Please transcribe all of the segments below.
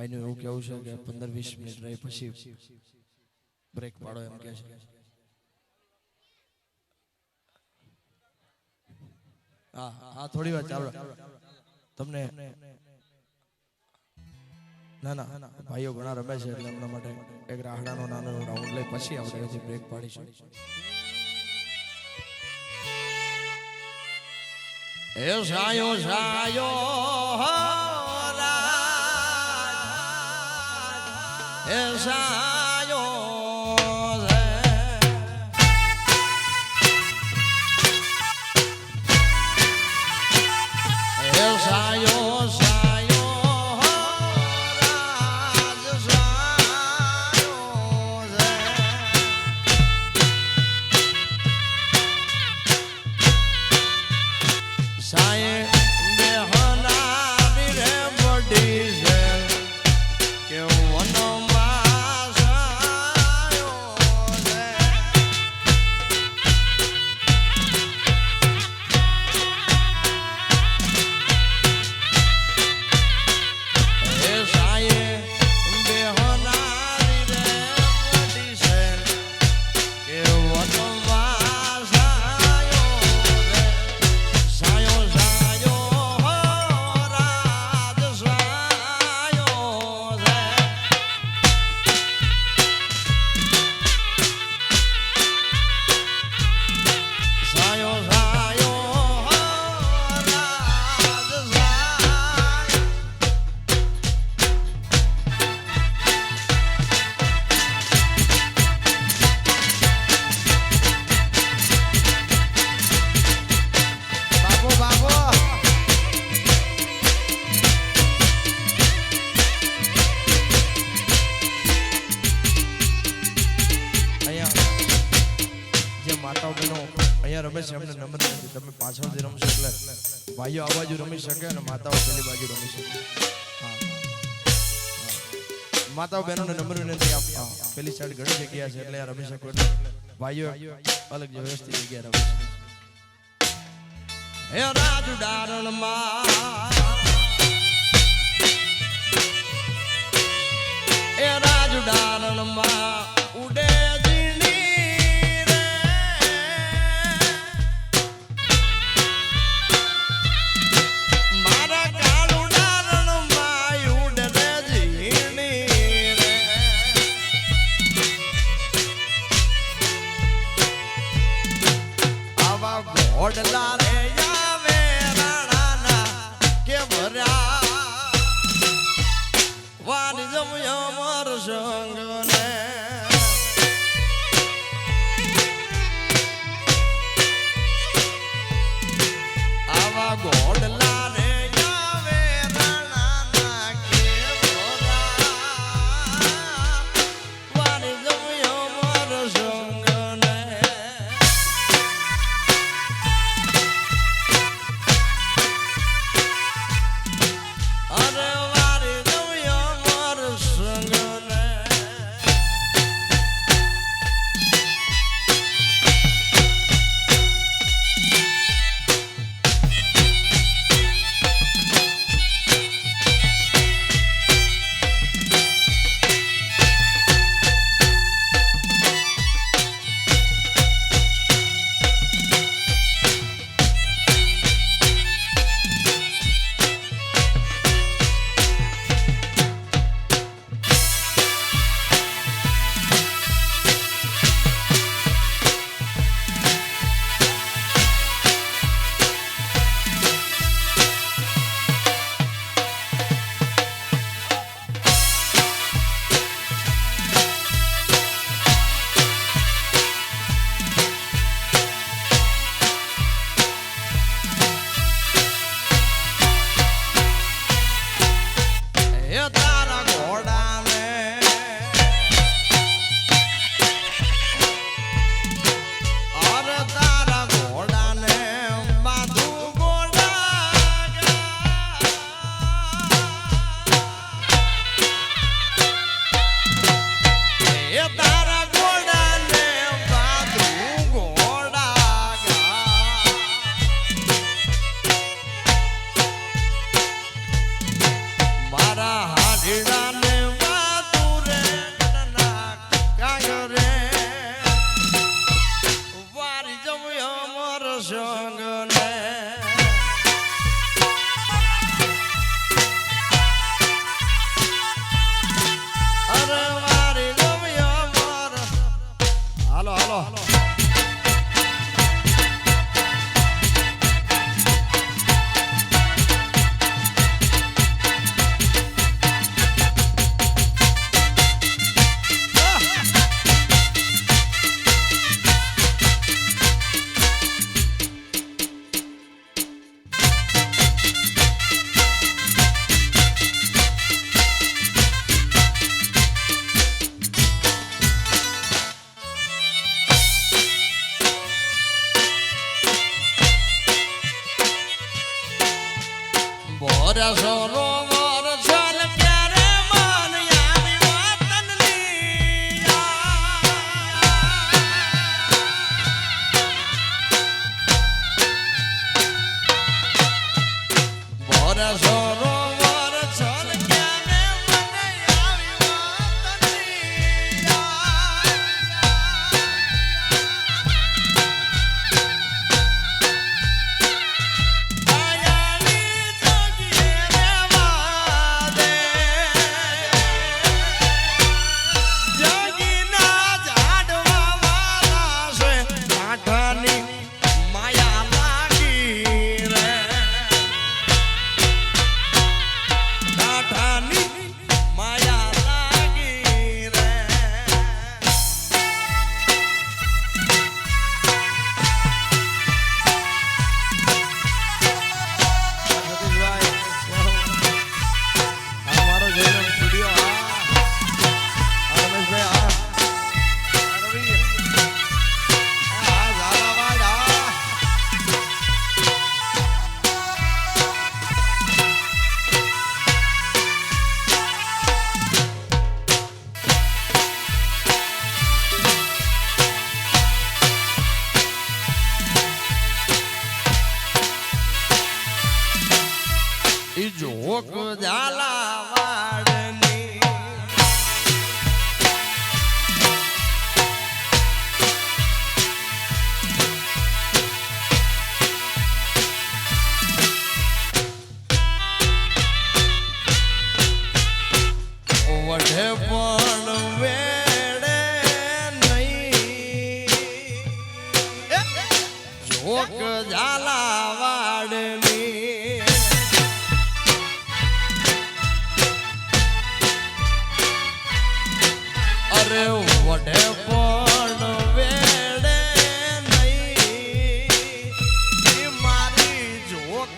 ભાઈનું એવું કેવું છે કે પંદર વીસ મિનિટ રહી પછી બ્રેક પાડો એમ કે છે. હા હા, થોડી વાર ચાલો. તમને ના ના, ભાઈઓ ઘણા રમે છે એટલે એમના માટે એક રાહડાનો નાનો રાઉન્ડ લઈ પછી આપણે હજી બ્રેક પાડીશું. એ સાયો સાયો રાજ એ માતાઓ બહેનોને નંબર વિનંતી આપ. પેલી સાઈડ ઘણી જગ્યા છે એટલે રમી શકો ભાઈઓ અલગ વ્યવસ્થિત જગ્યા રમે હે રાજુ ડારણમાં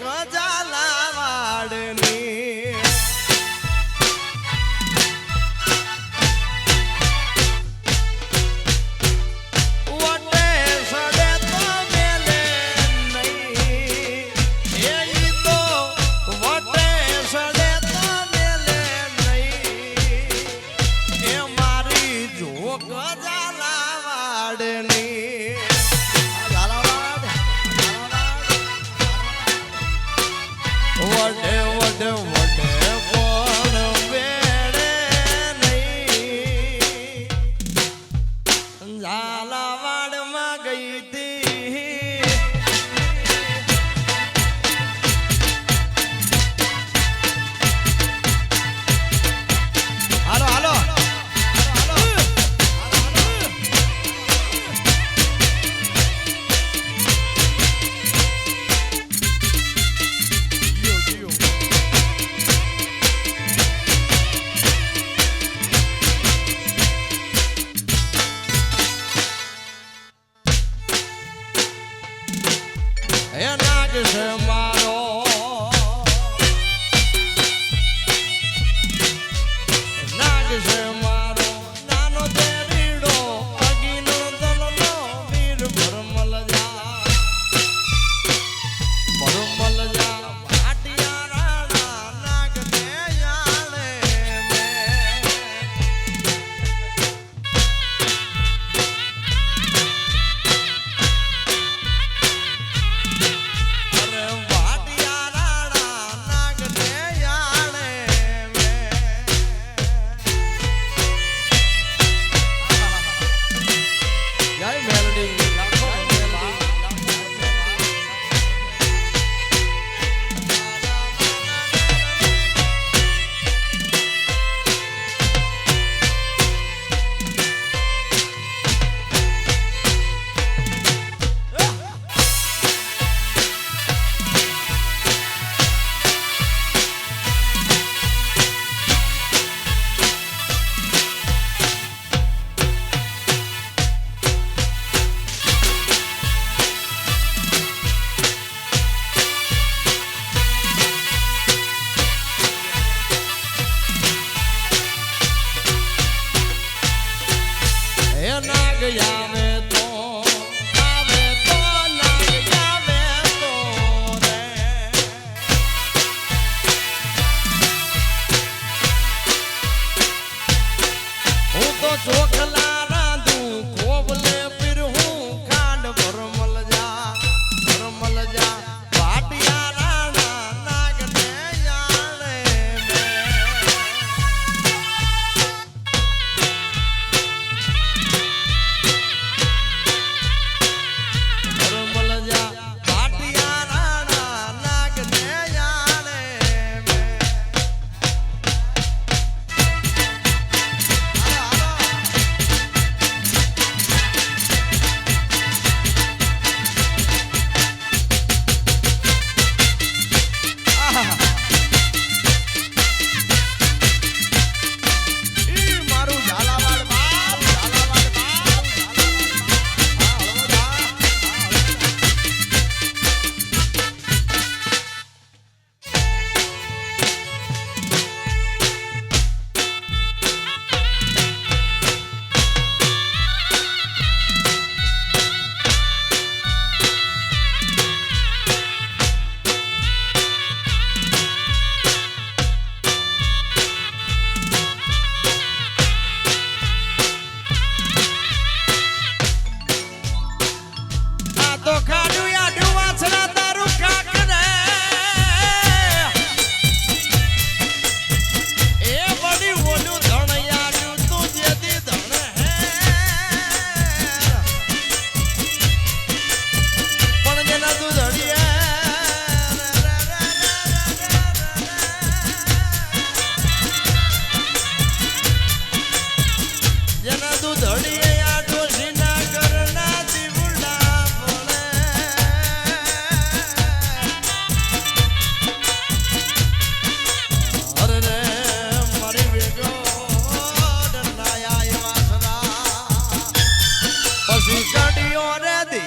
ガチャ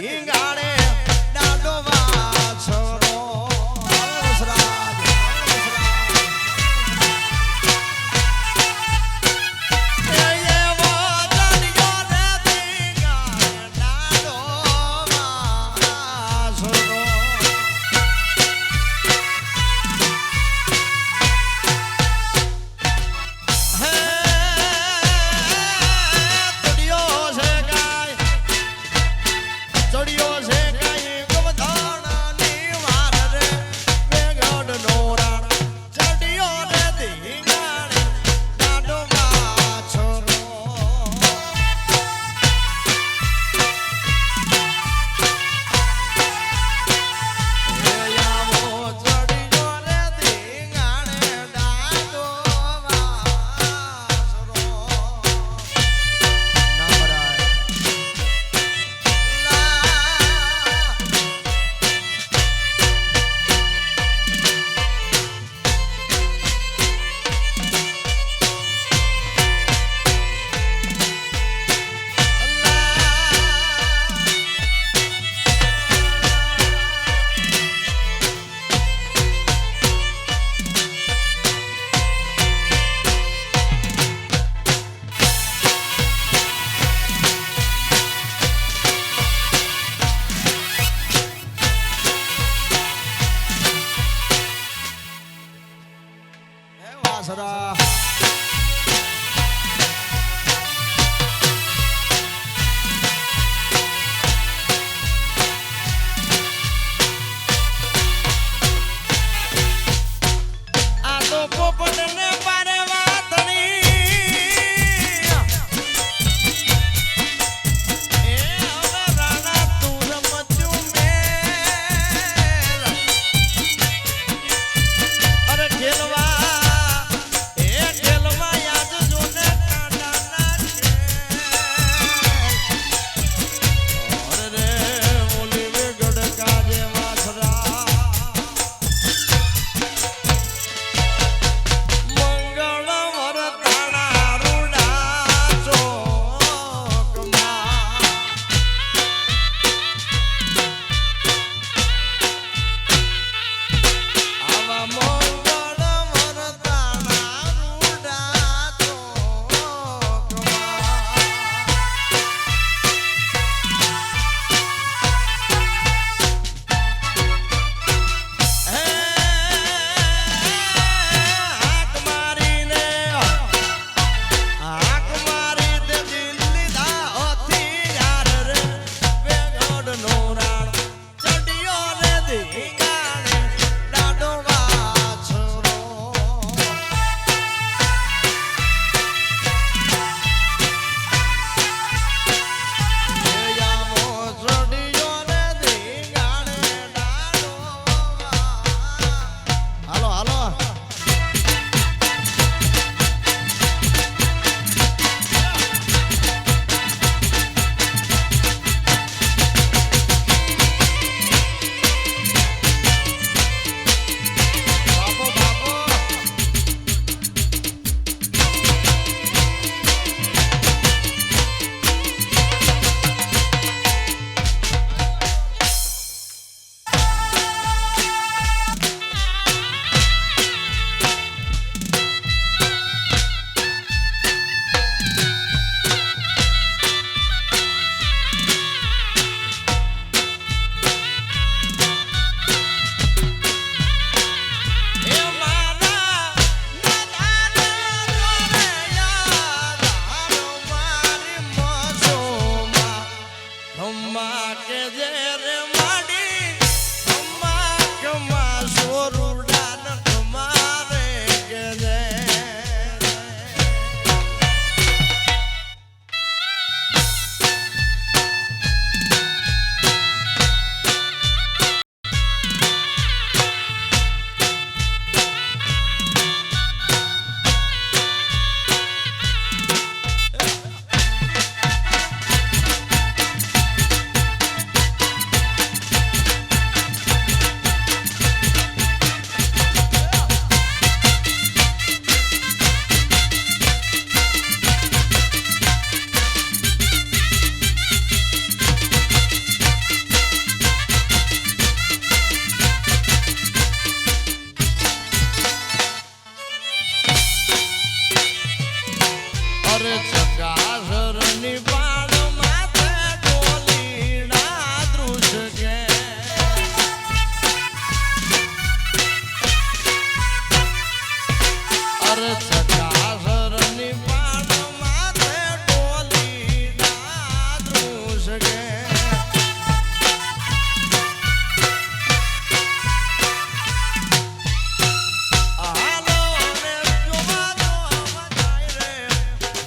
ಹಿಂಗ સરા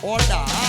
ઓડા